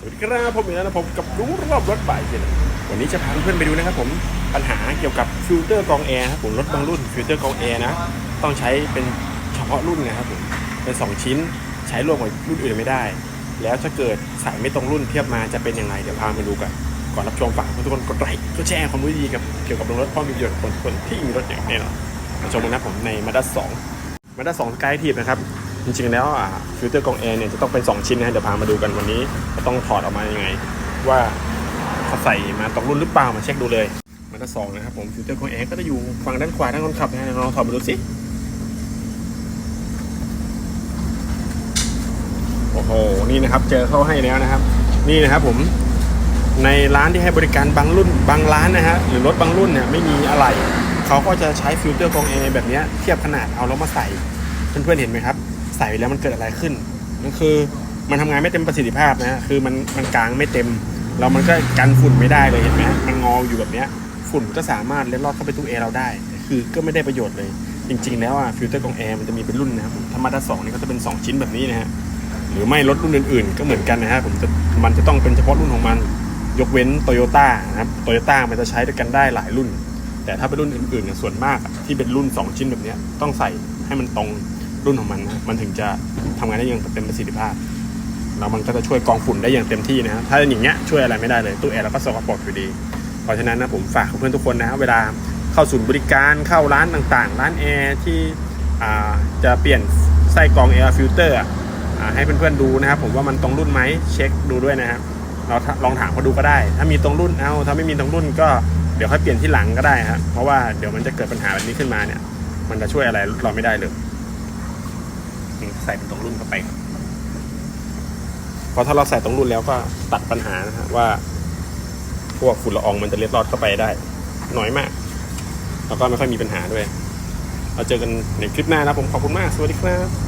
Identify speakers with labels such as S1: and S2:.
S1: สวัสดีครับผมเองนะผมกับรู้รอบรถบ่ายเย็นวันนี้จะพาเพื่อนๆไปดูนะครับผมปัญหาเกี่ยวกับฟิลเตอร์กรองแอร์ครับผมรถบางรุ่นฟิลเตอร์กรองแอร์นะต้องใช้เป็นเฉพาะรุ่นนะครับผมเป็น 2 ชิ้นใช้ร่วมกับรุ่นอื่นไม่ได้ แล้วถ้าเกิดใส่ไม่ตรงรุ่นเทียบมาจะเป็นยังไงเดี๋ยวพามาดูกันก่อนรับชมฝากทุกคนกดไลค์กดแชร์ความรู้ดีกับเกี่ยวกับรถพราะมีประโยชน์คนคนที่มีรถอย่างแน่นอนมาชมกันนะผมในมาด้าสองมาด้าสองสกายทีนะครับ จริงๆแล้วอะฟิลเตอร์กองแอร์เนี่ยจะต้องเป็น 2 ชิ้นนะฮะเดี๋ยวพามาดูกันวันนี้จะต้องถอดออกมายังไง ว่าเขาใส่มาตรงรุ่นหรือเปล่ามาเช็คดูเลย มันก็สองนะครับผมฟิลเตอร์กองแอร์ก็จะอยู่ฝั่งด้านขวาด้านคนขับนะฮะลองถอดมาดูสิโอ้โหนี่นะครับ เจอเข้าให้แล้วนะครับ นี่นะครับผมในร้านที่ให้บริการบางรุ่นบางร้านนะฮะหรือรถบางรุ่นเนี่ยไม่มีอะไรเขาก็จะใช้ฟิลเตอร์กองแอร์แบบนี้เทียบขนาดเอาแล้วมาใส่เพื่อนๆเห็นไหมครับ ใส่แล้วมันเกิดอะไรขึ้นนั่นคือมันทำงานไม่เต็มประสิทธิภาพนะคือมันมันกลางไม่เต็มแล้วมันก็กันฝุ่นไม่ได้เลยเห็นไหมมันงออยู่แบบเนี้ยฝุ่นก็สามารถเล็ดลอดเข้าไปตู้แอร์เราได้ คือก็ไม่ได้ประโยชน์เลย จริง ๆ แล้วอะฟิลเตอร์กรองแอร์มันจะมีเป็นรุ่นนะครับธรรมดาสองนี่ก็จะเป็น 2 ชิ้นแบบนี้นะฮะหรือไม่รถรุ่นอื่นๆ ก็เหมือนกันนะฮะผมจะมันจะต้องเป็นเฉพาะรุ่นของมัน ยกเว้นโตโยต้านะครับโตโยต้ามันจะใช้ด้วยกันได้หลายรุ่น แต่ถ้าเป็นรุ่นอื่นๆเนี่ยส่วนมากที่เป็นรุ่น 2 ชิ้นแบบนี้ต้องใส่ให้มันตรง รุ่นของมันนะมันถึงจะทำงานได้อย่างเต็มประสิทธิภาพแล้วมันก็จะช่วยกองฝุ่นได้อย่างเต็มที่นะ ถ้าอย่างเงี้ยช่วยอะไรไม่ได้เลยตู้แอร์เราก็สกปรกอยู่ดี เพราะฉะนั้นนะผมฝากเพื่อนทุกคนนะเวลาเข้าศูนย์บริการเข้าร้านต่างๆ ร้านแอร์ที่จะเปลี่ยนไส้กรองแอร์ฟิลเตอร์ให้เพื่อนๆดูนะครับ ผมว่ามันตรงรุ่นไหมเช็คดูด้วยนะครับเราลองถามเขาดูก็ได้ ถ้ามีตรงรุ่นเอาถ้าไม่มีตรงรุ่นก็เดี๋ยวค่อยเปลี่ยนที่หลังก็ได้ครับเพราะว่าเดี๋ยวมันจะเกิดปัญหาแบบนี้ขึ้นมาเนี่ย มันจะช่วยอะไรเราไม่ได้เลย ใส่เป็นตรงรุ่นเข้าไปเพราะถ้าเราใส่ตรงรุ่นแล้วก็ตัดปัญหานะฮะว่า พวกฝุ่นละอองมันจะเล็ดลอดเข้าไปได้น้อยมาก แล้วก็ไม่ค่อยมีปัญหาด้วย เราเจอกันในคลิปหน้านะผมขอบคุณมาก สวัสดีครับ